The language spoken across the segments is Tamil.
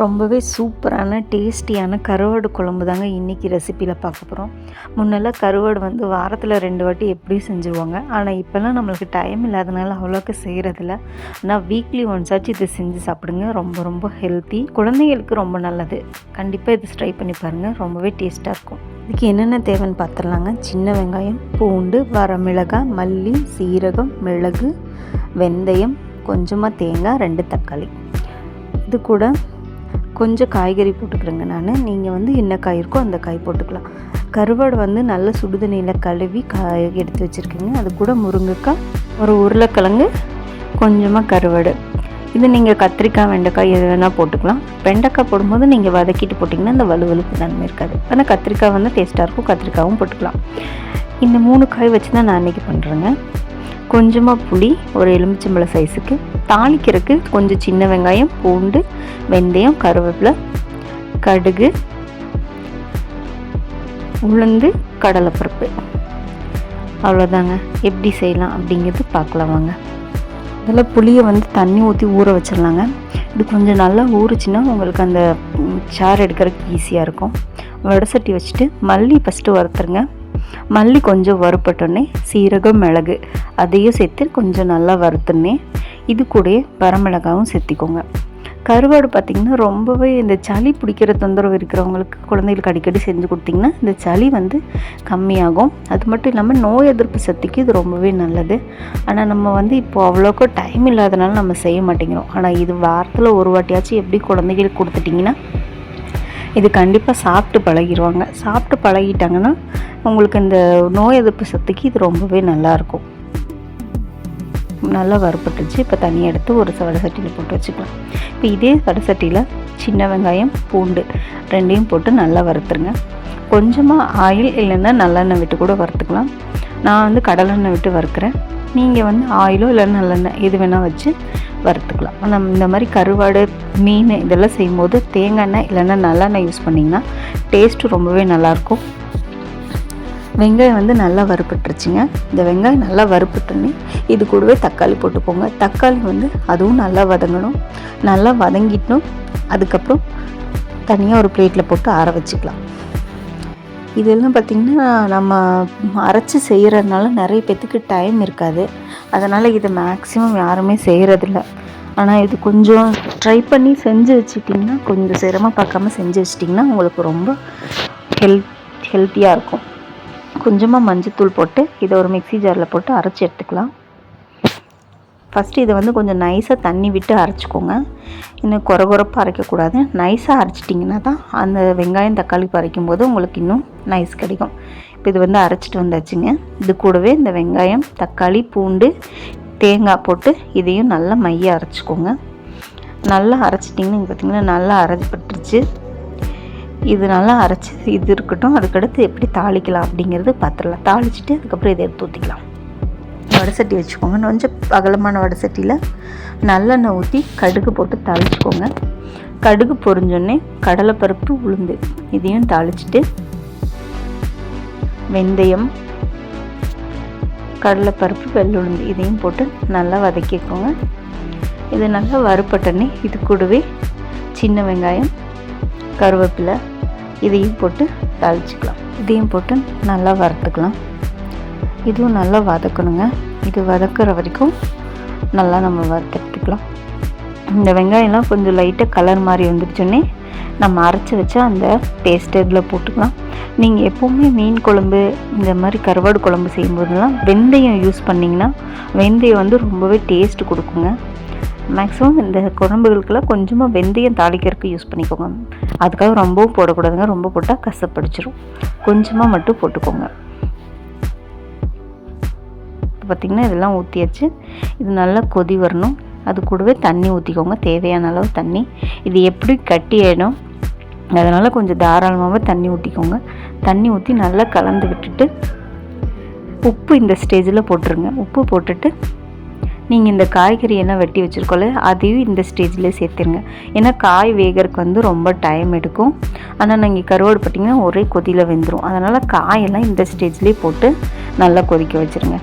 ரொம்பவே சூப்பரான டேஸ்டியான கருவாடு குழம்பு தாங்க இன்றைக்கி ரெசிப்பியில் பார்க்க போகிறோம் முன்னெல்லாம் கருவாடு வந்து வாரத்தில் ரெண்டு வாட்டி எப்படியும் செஞ்சுருவாங்க. ஆனால் இப்போல்லாம் நம்மளுக்கு டைம் இல்லாதனால அவ்வளோக்கு செய்கிறதில்ல ஆனால் வீக்லி ஒன்ஸ் ஆச்சு இதை செஞ்சு சாப்பிடுங்க. ரொம்ப ரொம்ப ஹெல்த்தி குழந்தைங்களுக்கு ரொம்ப நல்லது. கண்டிப்பாக இது ட்ரை பண்ணி பாருங்கள் ரொம்பவே டேஸ்ட்டாக இருக்கும். இதுக்கு என்னென்ன தேவைன்னு பார்த்துடலாங்க சின்ன வெங்காயம் பூண்டு வரமிளகாய் மல்லி சீரகம் மிளகு வெந்தயம் கொஞ்சமாக தேங்காய் ரெண்டு தக்காளி. இது கூட கொஞ்சம் காய்கறி போட்டுக்கிறேங்க நான். நீங்கள் வந்து என்ன காய் இருக்கோ அந்த காய் போட்டுக்கலாம். கருவாடு வந்து நல்ல சுடுதண்ணியில் கழுவி காய் எடுத்து வச்சுருக்கீங்க. அது கூட முருங்கைக்காய் ஒரு உருளைக்கிழங்கு கொஞ்சமாக கருவாடு. இது நீங்கள் கத்திரிக்காய் வெண்டைக்காய் எது வேணால் போட்டுக்கலாம். வெண்டைக்காய் போடும்போது நீங்கள் வதக்கிட்டு போட்டிங்கன்னா இந்த வலுவலுப்பு தன்மை இருக்காது. ஆனால் கத்திரிக்காய் வந்து டேஸ்ட்டாக இருக்கும். கத்திரிக்காயும் போட்டுக்கலாம். இந்த மூணு காய் வச்சு தான் நான் அன்றைக்கி பண்ணுறேங்க கொஞ்சமாக புளி ஒரு எலுமிச்சம்பழ சைஸுக்கு தாளிக்கிறதுக்கு கொஞ்சம் சின்ன வெங்காயம் பூண்டு வெந்தயம் கருவேப்பிலை கடுகு உளுந்து கடலைப்பருப்பு. அவ்வளோதாங்க எப்படி செய்யலாம் அப்படிங்கிறது பார்க்கலாம் வாங்க. புளியை வந்து தண்ணி ஊற்றி ஊற வச்சிடலாங்க. இது கொஞ்சம் நல்லா ஊறுச்சுன்னா உங்களுக்கு அந்த ம், சாறு எடுக்கிறதுக்கு ஈஸியாக இருக்கும். வடை சட்டி வச்சுட்டு மல்லி ஃபஸ்ட்டு வறுத்துருங்க. மல்லி கொஞ்சம் வறுப்பட்டோன்னே சீரகம் மிளகு அதையும் சேர்த்து கொஞ்சம் நல்லா வறுத்துனே இது கூடயே வரமிளகாவும் சேர்த்திக்கோங்க. கருவாடு பார்த்திங்கன்னா ரொம்பவே இந்த சளி பிடிக்கிற தொந்தரவு இருக்கிறவங்களுக்கு குழந்தைகளுக்கு அடிக்கடி செஞ்சு கொடுத்திங்கன்னா இந்த சளி வந்து கம்மியாகும். அது மட்டும் இல்லாமல் நோய் எதிர்ப்பு சக்திக்கு இது ரொம்பவே நல்லது. ஆனால் நம்ம வந்து இப்போ அவ்வளோக்கா டைம் இல்லாதனால நம்ம செய்ய மாட்டேங்கிறோம். ஆனால் இது வாரத்தில் ஒரு வாட்டியாச்சும் எப்படி குழந்தைகளுக்கு கொடுத்துட்டிங்கன்னா இது கண்டிப்பாக சாப்பிட்டு பழகிடுவாங்க சாப்பிட்டு பழகிட்டாங்கன்னா உங்களுக்கு இந்த நோய் எதிர்ப்பு சக்திக்கு இது ரொம்பவே நல்லாயிருக்கும் நல்லா வறுப்பட்டுச்சு இப்போ தனியாக எடுத்து ஒரு வடை சட்டியில் போட்டு வச்சுக்கலாம். இப்போ இதே வடை சட்டியில் சின்ன வெங்காயம் பூண்டு ரெண்டையும் போட்டு நல்லா வறுத்துருங்க. கொஞ்சமாக ஆயில் இல்லைன்னா நல்லெண்ணெய் விட்டு கூட வறுத்துக்கலாம். நான் வந்து கடலெண்ணெய் விட்டு வறுக்கிறேன். நீங்கள் வந்து ஆயிலோ இல்லை நல்லெண்ணெய் எது வேணால் வச்சு வறுத்துக்கலாம். நம்ம இந்த மாதிரி கருவாடு மீன் இதெல்லாம் செய்யும்போது தேங்காய் எண்ணெய் இல்லைன்னா நல்லெண்ணெய் யூஸ் பண்ணிங்கன்னா டேஸ்ட்டு ரொம்பவே நல்லாயிருக்கும். வெங்காயம் வந்து நல்லா வறுப்பட்டுருச்சுங்க இந்த வெங்காயம் நல்லா வறுப்பட்டோன்னே இது கூடவே தக்காளி போட்டுக்கோங்க. தக்காளி வந்து அதுவும் நல்லா வதங்கணும். நல்லா வதங்கிட்டணும் அதுக்கப்புறம் தனியாக ஒரு பிளேட்டில் போட்டு ஆற வச்சுக்கலாம். இதெல்லாம் பார்த்திங்கன்னா நம்ம அரைச்சி செய்கிறதுனால நிறைய பேத்துக்கு டைம் இருக்காது. அதனால் இது மேக்ஸிமம் யாருமே செய்கிறதில்ல ஆனால் இது கொஞ்சம் ட்ரை பண்ணி செஞ்சு வச்சுட்டிங்கன்னா கொஞ்சம் சிரமம் பார்க்காம செஞ்சு வச்சிட்டிங்கன்னா உங்களுக்கு ரொம்ப ஹெல்த் ஹெல்த்தியாக இருக்கும். கொஞ்சமாக மஞ்சத்தூள் போட்டு இதை ஒரு மிக்ஸி ஜாரில் போட்டு அரைச்சி எடுத்துக்கலாம். ஃபஸ்ட்டு இதை வந்து கொஞ்சம் நைஸாக தண்ணி விட்டு அரைச்சிக்கோங்க. இன்னும் குறை குறைப்பாக அரைக்கக்கூடாது. நைஸாக அரைச்சிட்டிங்கன்னா தான் அந்த வெங்காயம் தக்காளி பறிக்கும் போது உங்களுக்கு இன்னும் நைஸ் கிடைக்கும். இப்போ இது வந்து அரைச்சிட்டு வந்தாச்சுங்க. இது கூடவே இந்த வெங்காயம் தக்காளி பூண்டு தேங்காய் போட்டு இதையும் நல்லா மைய அரைச்சிக்கோங்க. நல்லா அரைச்சிட்டிங்கன்னா பார்த்தீங்கன்னா நல்லா அரைப்பட்டுருச்சு இது நல்லா அரைச்சி இது இருக்கட்டும் அதுக்கடுத்து எப்படி தாளிக்கலாம் அப்படிங்கிறது பார்த்துடலாம் தாளிச்சிட்டு அதுக்கப்புறம் இதை எடுத்து ஊற்றிக்கலாம் வடை சட்டி வச்சுக்கோங்க. கொஞ்சம் அகலமான வடை சட்டியில் நல்லெண்ணெய் ஊற்றி கடுகு போட்டு தாளிச்சிக்கோங்க. கடுகு பொறிஞ்சோடனே கடலைப்பருப்பு உளுந்து இதையும் தாளிச்சிட்டு வெந்தயம் கடலைப்பருப்பு வெள்ளுளுந்து இதையும் போட்டு நல்லா வதக்கிக்கோங்க. இது நல்லா வறுப்பட்டனே இது கூடவே சின்ன வெங்காயம் கருவேப்பிலை இதையும் போட்டு தாளிச்சிக்கலாம். இதையும் போட்டு நல்லா வறுத்துக்கலாம். இதுவும் நல்லா வதக்கணுங்க. இது வதக்குற வரைக்கும் நல்லா நம்ம வறுத்தெடுத்துக்கலாம் இந்த வெங்காயம்லாம் கொஞ்சம் லைட்டாக கலர் மாதிரி வந்துடுச்சோன்னே நம்ம அரைச்சி வச்சு அந்த பேஸ்ட் இதில் போட்டுக்கலாம். நீங்கள் எப்போவுமே மீன் குழம்பு இந்த மாதிரி கருவாடு குழம்பு செய்யும்போதெல்லாம் வெந்தயம் யூஸ் பண்ணிங்கன்னா வெந்தயம் வந்து ரொம்பவே டேஸ்ட் கொடுக்குங்க. மேக்ஸிமம் இந்த குழம்புகளுக்கெல்லாம் கொஞ்சமாக வெந்தயம் தாளிக்கிறதுக்கு யூஸ் பண்ணிக்கோங்க. அதுக்காக ரொம்பவும் போடக்கூடாதுங்க. ரொம்ப போட்டால் கசப்படிச்சிடும் கொஞ்சமாக மட்டும் போட்டுக்கோங்க. இப்போ பார்த்திங்கன்னா இதெல்லாம் ஊற்றியாச்சு இது நல்லா கொதி வரணும். அது கூடவே தண்ணி ஊற்றிக்கோங்க தேவையான அளவு தண்ணி. இது எப்படி கட்டி ஆகிடும் அதனால் கொஞ்சம் தாராளமாகவே தண்ணி ஊற்றிக்கோங்க தண்ணி ஊற்றி நல்லா கலந்து விட்டுட்டு உப்பு இந்த ஸ்டேஜில் போட்டுருங்க. உப்பு போட்டுட்டு நீங்கள் இந்த காய்கறி எல்லாம் வெட்டி வச்சுருக்கோல அதையும் இந்த ஸ்டேஜில் சேர்த்துருங்க. ஏன்னா காய் வேகறதுக்கு வந்து ரொம்ப டைம் எடுக்கும். ஆனால் நீங்கள் கருவாடு போட்டிங்கன்னா ஒரே கொதியில் வெந்துடும் அதனால் காயெல்லாம் இந்த ஸ்டேஜ்லேயே போட்டு நல்லா கொதிக்க வச்சுருங்க.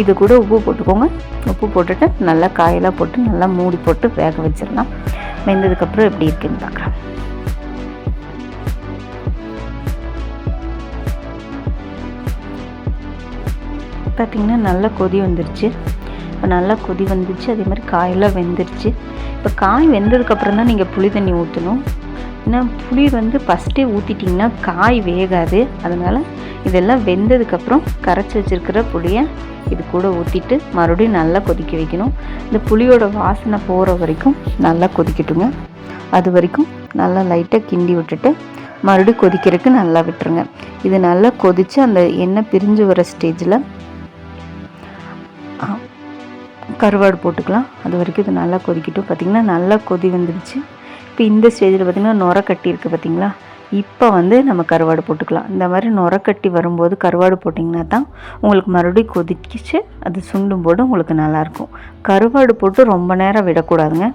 இது கூட உப்பு போட்டுக்கோங்க. உப்பு போட்டுட்டு நல்லா காயெல்லாம் போட்டு நல்லா மூடி போட்டு வேக வச்சிடலாம். வெந்ததுக்கப்புறம் எப்படி இருக்குன்னு பார்க்குறேன் பார்த்திங்கன்னா நல்லா கொதி வந்துருச்சு. இப்போ நல்லா கொதி வந்துச்சு. அதே மாதிரி காயெல்லாம் வெந்துருச்சு. இப்போ காய் வெந்ததுக்கப்புறம் தான் நீங்கள் புளி தண்ணி ஊற்றணும் ஏன்னா புளி வந்து ஃபஸ்ட்டே ஊற்றிட்டிங்கன்னா காய் வேகாது. அதனால் இதெல்லாம் வெந்ததுக்கப்புறம் கரைச்சி வச்சுருக்கிற புளியை இது கூட ஊற்றிட்டு மறுபடியும் நல்லா கொதிக்க வைக்கணும். இந்த புளியோட வாசனை போகிற வரைக்கும் நல்லா கொதிக்கட்டுங்க. அது வரைக்கும் நல்லா லைட்டாக கிண்டி விட்டுட்டு மறுபடியும் கொதிக்கிறதுக்கு நல்லா விட்டுருங்க. இது நல்லா கொதித்து அந்த எண்ணெய் பிரிஞ்சு வர ஸ்டேஜில் கருவாடு போட்டுக்கலாம். அது வரைக்கும் இது நல்லா கொதிக்கட்டும். பார்த்திங்கன்னா நல்லா கொதி வந்துடுச்சு. இப்போ இந்த ஸ்டேஜில் பார்த்திங்கன்னா நுர கட்டியிருக்கு இருக்குது பார்த்திங்களா இப்போ வந்து நம்ம கருவாடு போட்டுக்கலாம். இந்த மாதிரி நுர கட்டி வரும்போது கருவாடு போட்டிங்கன்னா தான் உங்களுக்கு மறுபடியும் கொதிக்கிச்சு. அது சுண்டும் போது உங்களுக்கு நல்லாயிருக்கும் கருவாடு போட்டு ரொம்ப நேரம் விடக்கூடாதுங்க.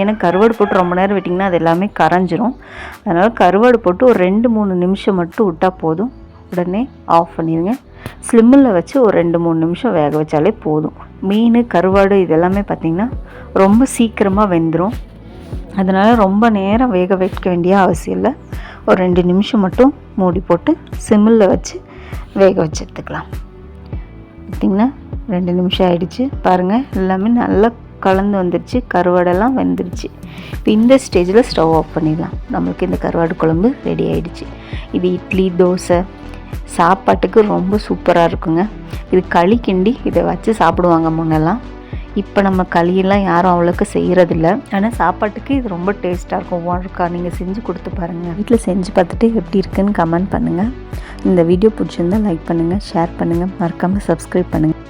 ஏன்னா கருவாடு போட்டு ரொம்ப நேரம் விட்டிங்கன்னா அது எல்லாமே கரைஞ்சிரும். அதனால் கருவாடு போட்டு ஒரு ரெண்டு மூணு நிமிஷம் மட்டும் விட்டால் போதும். உடனே ஆஃப் பண்ணிடுங்க ஸ்லிம்மில் வச்சு ஒரு ரெண்டு மூணு நிமிஷம் வேக வச்சாலே போதும். மீன் கருவாடு இதெல்லாமே பார்த்திங்கன்னா ரொம்ப சீக்கிரமாக வெந்துடும் அதனால் ரொம்ப நேரம் வேக வைக்க வேண்டிய அவசியம் இல்லை. ஒரு ரெண்டு நிமிஷம் மட்டும் மூடி போட்டு சிம்மில் வச்சு வேக வச்சு எடுத்துக்கலாம். பார்த்திங்கன்னா ரெண்டு நிமிஷம் ஆயிடுச்சு. பாருங்கள் எல்லாமே நல்லா கலந்து வந்துருச்சு. கருவாடெல்லாம் வெந்துருச்சு. இப்போ இந்த ஸ்டேஜில் ஸ்டவ் ஆஃப் பண்ணிடலாம். நம்மளுக்கு இந்த கருவாடு குழம்பு ரெடி ஆகிடுச்சு இது இட்லி தோசை சாப்பாட்டுக்கு ரொம்ப சூப்பராக இருக்குங்க. இது களி கிண்டி இதை வச்சு சாப்பிடுவாங்க முன்னெல்லாம். இப்போ நம்ம களியெல்லாம் யாரும் அவ்வளோக்கு செய்கிறதில்ல ஆனால் சாப்பாட்டுக்கு இது ரொம்ப டேஸ்ட்டாக இருக்கும். ஒவ்வொருக்கா நீங்கள் செஞ்சு கொடுத்து பாருங்கள் வீட்டில் செஞ்சு பார்த்துட்டு எப்படி இருக்குன்னு கமெண்ட் பண்ணுங்கள் இந்த வீடியோ பிடிச்சிருந்தால் லைக் பண்ணுங்கள் ஷேர் பண்ணுங்கள் மறக்காமல் சப்ஸ்கிரைப் பண்ணுங்கள்